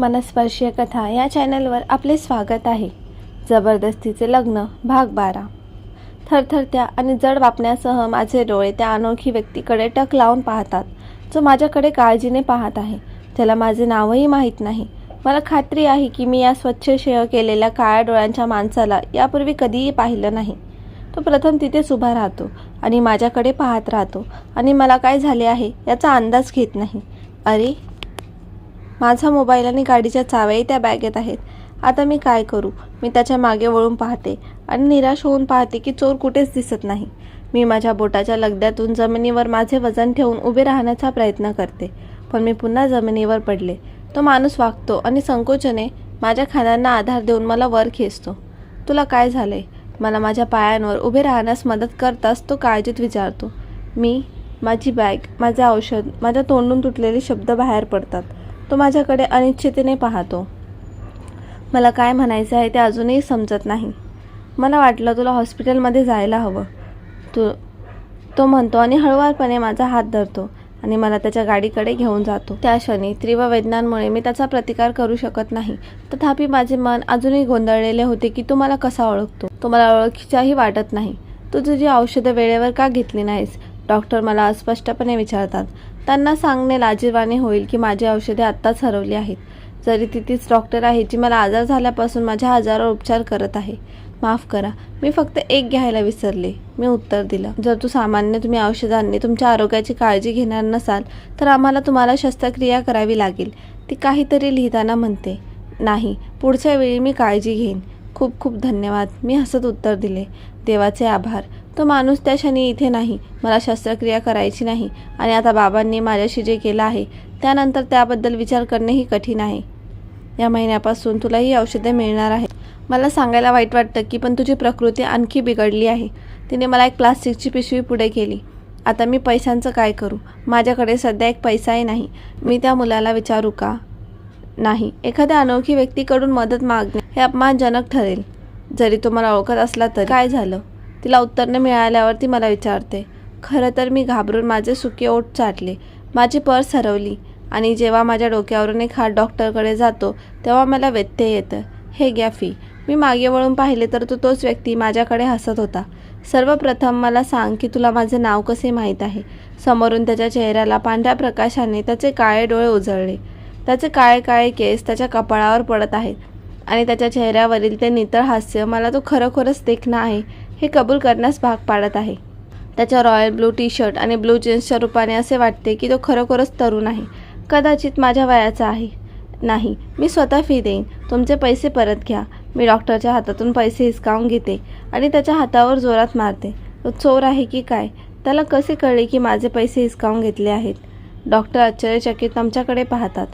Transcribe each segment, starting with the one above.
मनस्पर्शीय कथा या चॅनलवर आपले स्वागत आहे. जबरदस्तीचे लग्न भाग बारा. थरथरत्या आणि जड वापण्यासह माझे डोळे त्या अनोळखी व्यक्तीकडे टक लावून पाहतात जो माझ्याकडे काळजीने पाहत आहे. त्याला माझे नावही माहीत नाही. मला खात्री आहे की मी या स्वच्छ शेय केलेल्या काळ्या डोळ्यांच्या माणसाला यापूर्वी कधीही पाहिलं नाही. तो प्रथम तिथेच उभा राहतो आणि माझ्याकडे पाहत राहतो आणि मला काय झाले आहे याचा अंदाज घेत नाही. अरे माझा मोबाईल आणि गाडीच्या चाव्याही त्या बॅगेत आहेत. आता मी काय करू? मी त्याच्यामागे वळून पाहते आणि निराश होऊन पाहते की चोर कुठेच दिसत नाही. मी माझ्या बोटाच्या लगद्यातून जमिनीवर माझे वजन ठेवून उभे राहण्याचा प्रयत्न करते. पण मी पुन्हा जमिनीवर पडले. तो माणूस वागतो आणि संकोचने माझ्या खांद्यांना आधार देऊन मला वर खेचतो. तुला काय झालंय? मला माझ्या पायांवर उभे राहण्यास मदत करताच तो काळजीत विचारतो. मी माझी बॅग माझे औषध माझ्या तोंडून तुटलेले शब्द बाहेर पडतात. तो माझ्याकडे अनिश्चितेने पाहतो. मला काय म्हणायचं आहे ते अजूनही समजत नाही. मला वाटलं तुला हॉस्पिटलमध्ये जायला हवं. तू तो म्हणतो आणि हळूवारपणे माझा हात धरतो आणि मला त्याच्या गाडीकडे घेऊन जातो. त्या क्षणी तीव्र वेदनांमुळे मी त्याचा प्रतिकार करू शकत नाही. तथापि माझे मन अजूनही गोंधळलेले होते की तू मला कसा ओळखतो? तो मला ओळखीच्याही वाटत नाही. तू तुझी औषधं वेळेवर का घेतली नाहीस? डॉक्टर मला अस्पष्टपणे विचारतात. त्यांना सांगणे लाजीरवाणे होईल की माझी औषधे आत्ताच हरवली आहेत. जरी ती तीच डॉक्टर आहे जी मला आजार झाल्यापासून माझ्या आजारावर उपचार करत आहे. माफ करा मी फक्त एक घ्यायला विसरले. मी उत्तर दिलं जर तू सामान्य तुम्ही औषधांनी तुमच्या आरोग्याची काळजी घेणार नसाल तर आम्हाला तुम्हाला शस्त्रक्रिया करावी लागेल. ती काहीतरी लिहिताना म्हणते नाही पुढच्या वेळी मी काळजी घेईन. खूप खूप धन्यवाद. मी हसत उत्तर दिले देवाचे आभार. तो माणूस त्या क्षणी इथे नाही मला शस्त्रक्रिया करायची नाही आणि आता बाबांनी माझ्याशी जे केलं आहे त्यानंतर त्याबद्दल विचार करणेही कठीण आहे. या महिन्यापासून तुला ही औषधे मिळणार आहेत. मला सांगायला वाईट वाटतं की पण तुझी प्रकृती आणखी बिघडली आहे. तिने मला एक प्लास्टिकची पिशवी पुढे केली. आता मी पैशांचं काय करू? माझ्याकडे सध्या एक पैसाही नाही. मी त्या मुलाला विचारू का? नाही. एखाद्या अनोळखी व्यक्तीकडून मदत मागणे हे अपमानजनक ठरेल. जरी तुम्हाला ओळखत असला तर. काय झालं? तिला उत्तर न मिळाल्यावर ती मला विचारते खरं तर मी घाबरून माझे सुके ओठ चाटले माझी पर्स हरवली आणि जेव्हा माझ्या डोक्यावरून एक हात डॉक्टरकडे जातो तेव्हा मला व्यत्यय येतं. हे घ्या फी. मी मागे वळून पाहिले तर तो तोच व्यक्ती माझ्याकडे हसत होता. सर्वप्रथम मला सांग की तुला माझे नाव कसे माहीत आहे? समोरून त्याच्या चेहऱ्याला पांढऱ्या प्रकाशाने त्याचे काळे डोळे उजळले. त्याचे काळे काळे केस त्याच्या कपाळावर पडत आहेत. आणि त्याच्या चेहऱ्यावरील ते नितळ हास्य मला तो खरोखरच देखणं आहे हे कबूल करण्यास भाग पाडत आहे. त्याच्या रॉयल ब्लू टी शर्ट आणि ब्लू जीन्सच्या रूपाने असे वाटते की तो खरोखरच तरुण आहे. कदाचित माझ्या वयाचा आहे. नाही मी स्वतः फी देईन. तुमचे पैसे परत घ्या. मी डॉक्टरच्या हातातून पैसे हिसकावून घेते आणि त्याच्या हातावर जोरात मारते. तो चोर आहे की काय? त्याला कसे कळले की माझे पैसे हिसकावून घेतले आहेत? डॉक्टर आश्चर्यचकित आमच्याकडे पाहतात.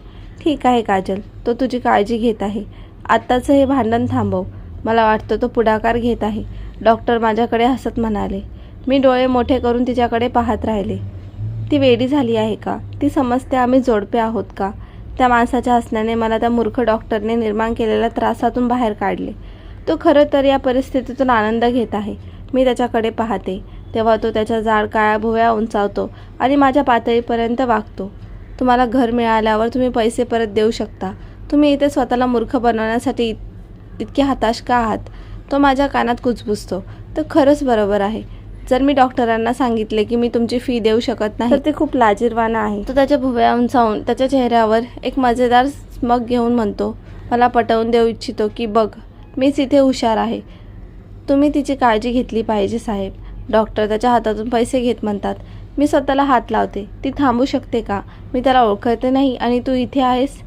ठीक आहे काजल. तो तुझी काळजी घेत आहे. आत्ताचं हे भांडण थांबव. मला वाटतं तो पुढाकार घेत आहे. डॉक्टर माझ्याकडे हसत म्हणाले मी डोळे मोठे करून तिच्याकडे पाहत राहिले. ती वेडी झाली आहे का? ती समजते आम्ही जोडपे आहोत का? त्या माणसाच्या हसण्याने मला त्या मूर्ख डॉक्टरने निर्माण केलेल्या त्रासातून बाहेर काढले. तो खरं तर या परिस्थितीतून आनंद घेत आहे. मी त्याच्याकडे पाहते. तेव्हा तो त्याच्या जाड काळ्या भुव्या उंचावतो आणि माझ्या पातळीपर्यंत वागतो. तुम्हाला घर मिळाल्यावर तुम्ही पैसे परत देऊ शकता. तुम्ही इथे स्वतःला मूर्ख बनवण्यासाठी इत- इतके हताश का आहात? तो माझ्या कानात कुजबुजतो. तर खरंच बरोबर आहे. जर मी डॉक्टरांना सांगितले की मी तुमची फी देऊ शकत नाही तर ते खूप लाजीरवाणं आहे. तो त्याच्या भुवया उंचावून त्याच्या चेहऱ्यावर एक मजेदार स्मग घेऊन म्हणतो मला पटवून देऊ इच्छितो की बघ मीच इथे हुशार आहे. तुम्ही तिची काळजी घेतली पाहिजे साहेब. डॉक्टर त्याच्या हातातून पैसे घेत म्हणतात मी स्वतःला हात लावते. ती थांबू शकते का? मी त्याला ओळखते नाही आणि तू इथे आहेस?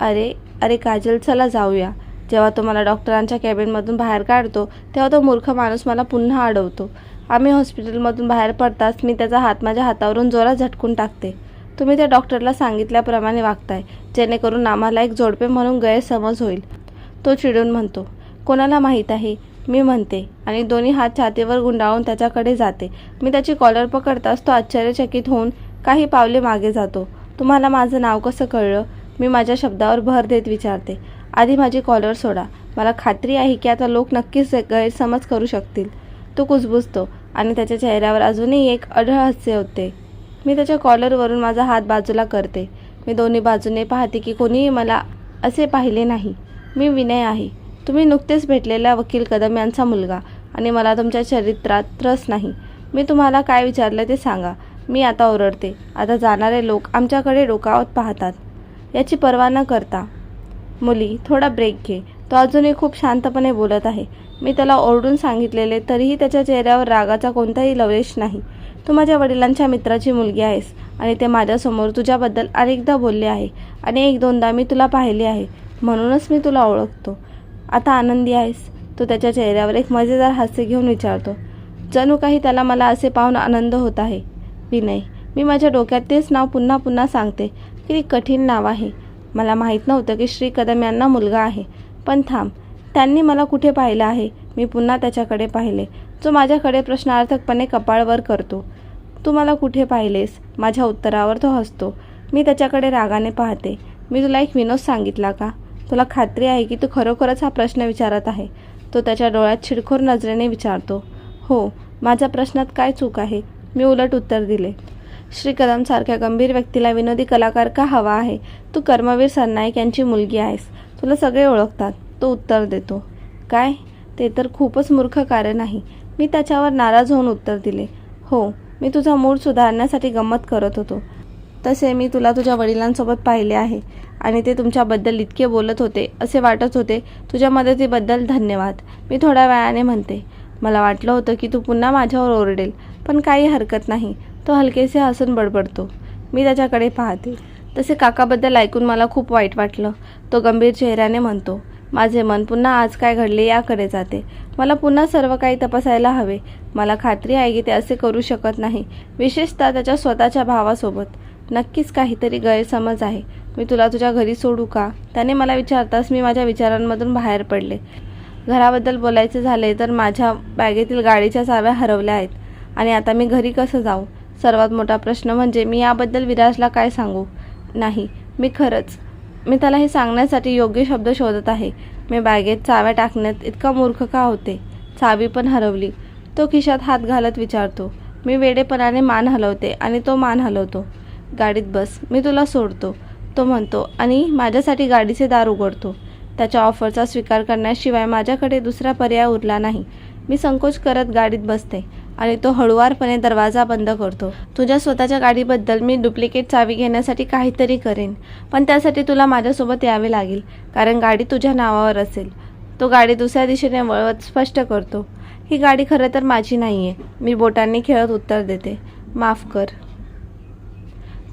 अरे अरे काजल चला जाऊया. जेव्हा तो मला डॉक्टरांच्या कॅबिनमधून बाहेर काढतो तेव्हा तो मूर्ख माणूस मला पुन्हा अडवतो. आम्ही हॉस्पिटलमधून बाहेर पडताच मी त्याचा हात माझ्या हातावरून जोरात झटकून टाकते. तुम्ही त्या डॉक्टरला सांगितल्याप्रमाणे वागताय जेणेकरून आम्हाला एक जोडपे म्हणून गैरसमज होईल. तो चिडून म्हणतो कोणाला माहीत आहे? मी म्हणते आणि दोन्ही हात छातीवर गुंडाळून त्याच्याकडे जाते. मी त्याची कॉलर पकडताच तो आश्चर्यचकित होऊन काही पावले मागे जातो. तुम्हाला माझं नाव कसं कळलं? मी माझ्या शब्दावर भर देत विचारते आधी माझी कॉलर सोडा. मला खात्री आहे की आता लोक नक्कीच गैरसमज करू शकतील. तो कुजबुजतो आणि त्याच्या चेहऱ्यावर अजूनही एक अढळ हास्य होते. मी त्याच्या कॉलरवरून माझा हात बाजूला करते. मी दोन्ही बाजूने पाहते की कोणीही मला असे पाहिले नाही. मी विनय आहे. तुम्ही नुकतेच भेटलेला वकील कदम यांचा मुलगा आणि मला तुमच्या चरित्रात रस नाही. मी तुम्हाला काय विचारलं ते सांगा. मी आता ओरडते. आता जाणारे लोक आमच्याकडे डोकावत पाहतात. याची पर्वा न करता. मुली थोडा ब्रेक घे. तो अजूनही खूप शांतपणे बोलत आहे. मी त्याला ओरडून सांगितलेले तरीही त्याच्या चेहऱ्यावर रागाचा कोणताही लवलेश नाही. तू माझ्या वडिलांच्या मित्राची मुलगी आहेस आणि ते माझ्यासमोर तुझ्याबद्दल अनेकदा बोलले आहे आणि एक दोनदा मी तुला पाहिले आहे. म्हणूनच मी तुला ओळखतो. आता आनंदी आहेस तो त्याच्या चेहऱ्यावर एक मजेदार हास्य घेऊन विचारतो. जणू काही त्याला मला असे पाहून आनंद होत आहे? विनय मी माझ्या डोक्यात तेच नाव पुन्हा पुन्हा सांगते. किती कठीण नाव आहे. मला माहीत नव्हतं की श्री कदम यांना मुलगा आहे. पण थांब त्यांनी मला कुठे पाहिलं आहे? मी पुन्हा त्याच्याकडे पाहिले. जो माझ्याकडे प्रश्नार्थकपणे कपाळवर करतो. तू मला कुठे पाहिलेस? माझ्या उत्तरावर तो हसतो. मी त्याच्याकडे रागाने पाहते. मी तुला एक विनोद सांगितला का? तुला खात्री आहे की तू खरोखरच हा प्रश्न विचारत आहे? तो त्याच्या डोळ्यात छिडखोर नजरेने विचारतो. हो माझ्या प्रश्नात काय चूक आहे? मी उलट उत्तर दिले. श्री कदमसारख्या गंभीर व्यक्तीला विनोदी कलाकार का हवा आहे? तू कर्मवीर सरनाईक यांची मुलगी आहेस. तुला सगळे ओळखतात. तो उत्तर देतो. काय? ते तर खूपच मूर्ख कारण आहे मी त्याच्यावर नाराज होऊन उत्तर दिले. हो मी तुझा मूड सुधारण्यासाठी गंमत करत होतो. तसे मी तुला तुझ्या वडिलांसोबत पाहिले आहे आणि ते तुमच्याबद्दल इतके बोलत होते असे वाटत होते. तुझ्या मदतीबद्दल धन्यवाद. मी थोड्या वेळाने म्हणते. मला वाटलं होतं की तू पुन्हा माझ्यावर ओरडेल पण काही हरकत नाही. तो हलकेसे हसून बडबडतो. मी त्याच्याकडे पाहते. तसे काकाबद्दल ऐकून मला खूप वाईट वाटलं. तो गंभीर चेहऱ्याने म्हणतो माझे मन पुन्हा आज काय घडले याकडे जाते. मला पुन्हा सर्व काही तपासायला हवे. मला खात्री आहे की ते असे करू शकत नाही. विशेषतः त्याच्या स्वतःच्या भावासोबत. नक्कीच काहीतरी गैरसमज आहे. मी तुला तुझ्या घरी सोडू का? त्याने मला विचारताच मी माझ्या विचारांमधून बाहेर पडले. घराबद्दल बोलायचे झाले तर माझ्या बॅगेतील गाडीच्या चाव्या हरवल्या आहेत. आणि आता मी घरी कसं जाऊ? सर्वात मोठा प्रश्न म्हणजे मी याबद्दल विराजला काय सांगू? नाही मी खरंच मी त्याला हे सांगण्यासाठी योग्य शब्द शोधत आहे. मी बॅगेत चाव्या टाकण्यात इतका मूर्ख का होते? चावी पण हरवली. तो खिशात हात घालत विचारतो मी वेडेपणाने मान हलवते आणि तो मान हलवतो. गाडीत बस मी तुला सोडतो. तो म्हणतो आणि माझ्यासाठी गाडीचे दार उघडतो. त्याच्या ऑफरचा स्वीकार करण्याशिवाय माझ्याकडे दुसरा पर्याय उरला नाही. मी संकोच करत गाडीत बसते. आणि तो हळुवारपणे दरवाजा बंद करतो. तुझ्या स्वतःच्या गाडीबद्दल मी डुप्लिकेट चावी घेण्यासाठी काहीतरी करेन पण त्यासाठी तुला माझ्यासोबत यावे लागेल कारण गाडी तुझ्या नावावर असेल. तो गाडी दुसऱ्या दिशेने वळवत स्पष्ट करतो. ही गाडी खरं तर माझी नाही आहे मी बोटांनी खेळत उत्तर देते. माफ कर.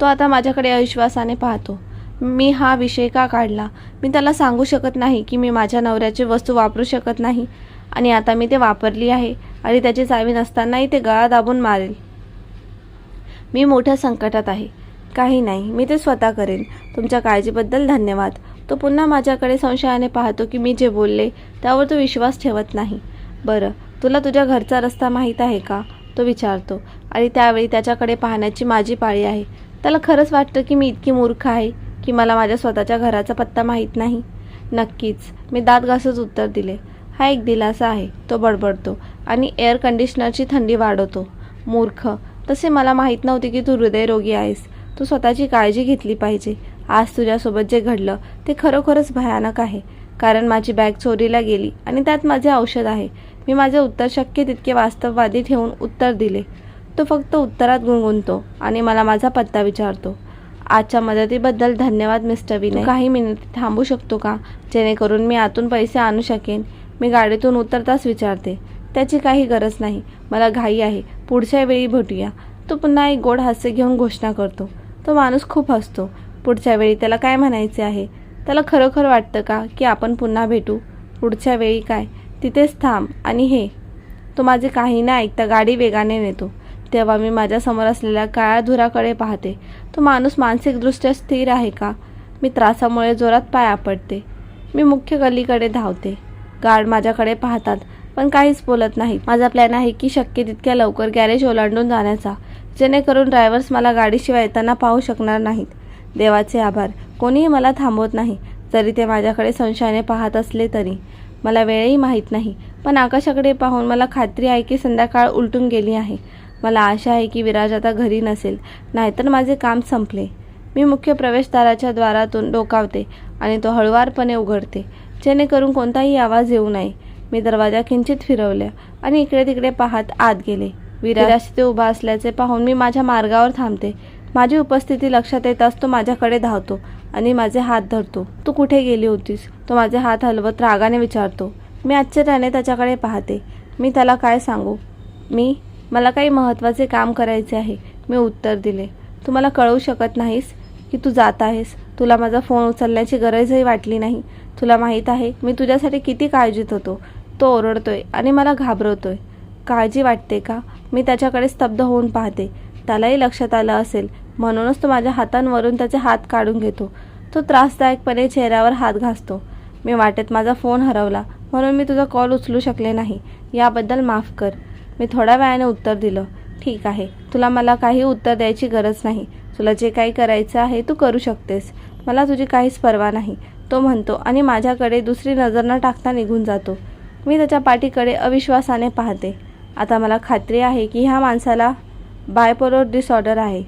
तो आता माझ्याकडे अविश्वासाने पाहतो. मी हा विषय का काढला? मी त्याला सांगू शकत नाही की मी माझ्या नवऱ्याची वस्तू वापरू शकत नाही. आणि आता मी ते वापरली आहे. आणि त्याची चावी नसतानाही ते गळा दाबून मारेल. मी मोठ्या संकटात आहे. काही नाही मी ते स्वतः करेन. तुमच्या काळजीबद्दल धन्यवाद. तो पुन्हा माझ्याकडे संशयाने पाहतो की मी जे बोलले त्यावर तो विश्वास ठेवत नाही. बरं तुला तुझ्या घरचा रस्ता माहीत आहे का? तो विचारतो. आणि त्यावेळी त्याच्याकडे पाहण्याची माझी पाळी आहे. त्याला खरंच वाटतं की मी इतकी मूर्ख आहे की मला माझ्या स्वतःच्या घराचा पत्ता माहीत नाही? नक्कीच मी दात घासच उत्तर दिले. हा एक दिलासा आहे तो बडबडतो. आणि एअर कंडिशनरची थंडी वाढवतो. मूर्ख तसे मला माहीत नव्हते की तू हृदयरोगी आहेस. तू स्वतःची काळजी घेतली पाहिजे. आज तुझ्यासोबत जे घडलं ते खरोखरच भयानक आहे. कारण माझी बॅग चोरीला गेली आणि त्यात माझे औषध आहे. मी माझे उत्तर शक्य तितके वास्तववादी ठेवून उत्तर दिले. तो फक्त उत्तरात गुणगुणतो आणि मला माझा पत्ता विचारतो. आजच्या मदतीबद्दल धन्यवाद मिस्टर विनय. काही मिनिट थांबू शकतो का? जेणेकरून मी आतून पैसे आणू शकेन. मी गाडीतून उतरताच विचारते. त्याची काही गरज नाही. मला घाई आहे. पुढच्या वेळी भेटूया. तो पुन्हा एक गोड हास्य घेऊन घोषणा करतो. तो माणूस खूप हसतो. पुढच्या वेळी त्याला काय म्हणायचे आहे? त्याला खरोखर वाटतं का की आपण पुन्हा भेटू? पुढच्या वेळी काय? तिथेच थांब. आणि हे तो माझे काही ना ऐकता गाडी वेगाने नेतो. तेव्हा मी माझ्यासमोर असलेल्या काळ्या धुराकडे पाहते. तो माणूस मानसिकदृष्ट्या स्थिर आहे का? मी त्रासामुळे जोरात पाय आपडते मी मुख्य गल्लीकडे धावते. गार्ड माझ्याकडे पाहतात. पण काहीच बोलत नाही. माझा प्लॅन आहे की शक्य तितक्या लवकर गॅरेज ओलांडून जाण्याचा. जेणेकरून ड्रायव्हर्स मला गाडीशिवाय येताना पाहू शकणार नाहीत. देवाचे आभार. कोणीही मला थांबवत नाही. जरी ते माझ्याकडे संशयाने पाहत असले तरी. मला वेळही माहीत नाही. पण आकाशाकडे पाहून मला खात्री आहे की संध्याकाळ उलटून गेली आहे. मला आशा आहे की विराज आता घरी नसेल. नाहीतर माझे काम संपले. मी मुख्य प्रवेशद्वाराच्या द्वारातून डोकावते आणि तो हळुवारपणे उघडते. जेणेकरून कोणताही आवाज येऊ नये. मी दरवाजा किंचित फिरवल्या आणि इकडे तिकडे पाहत आत गेले. विराज तिथे उभा असल्याचे पाहून मी माझ्या मार्गावर थांबते. माझी उपस्थिती लक्षात येताच तो माझ्याकडे धावतो आणि माझे हात धरतो. तू कुठे गेली होतीस? तो माझे हात हलवत रागाने विचारतो. मी आश्चर्याने त्याच्याकडे पाहते. मी त्याला काय सांगू? मी? मला काही महत्त्वाचे काम करायचे आहे. मी उत्तर दिले. तू मला कळवू शकत नाहीस की तू जात आहेस. तुला माझा फोन उचलण्याची गरजही वाटली नाही. तुला माहीत आहे मी तुझ्यासाठी किती काळजीत होतो. तो ओरडतोय आणि मला घाबरवतोय. काळजी वाटते का? मी त्याच्याकडे स्तब्ध होऊन पाहते. त्यालाही लक्षात आलं असेल. म्हणूनच तो माझ्या हातांवरून त्याचे हात काढून घेतो. तो त्रासदायकपणे चेहऱ्यावर हात घासतो. मी वाटेत माझा फोन हरवला. म्हणून मी तुझा कॉल उचलू शकले नाही. याबद्दल माफ कर. मी थोड्या वेळाने उत्तर दिलं. ठीक आहे. तुला मला काही उत्तर द्यायची गरज नाही. तुला जे काही करायचं आहे तू करू शकतेस. मला तुझी काहीच पर्वा नाही. तो म्हणतो आणि माझ्याकडे दुसरी नजर न टाकता निघून जातो. मी त्याच्या पाठीकडे अविश्वासाने पाहते. आता मला खात्री आहे की ह्या माणसाला बायपोलर डिसऑर्डर आहे.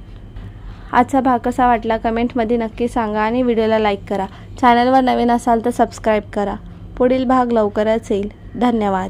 आजचा भाग कसा वाटला कमेंटमध्ये नक्की सांगा आणि व्हिडिओला लाईक करा. चॅनलवर नवीन असाल तर सबस्क्राईब करा. पुढील भाग लवकरच येईल. धन्यवाद.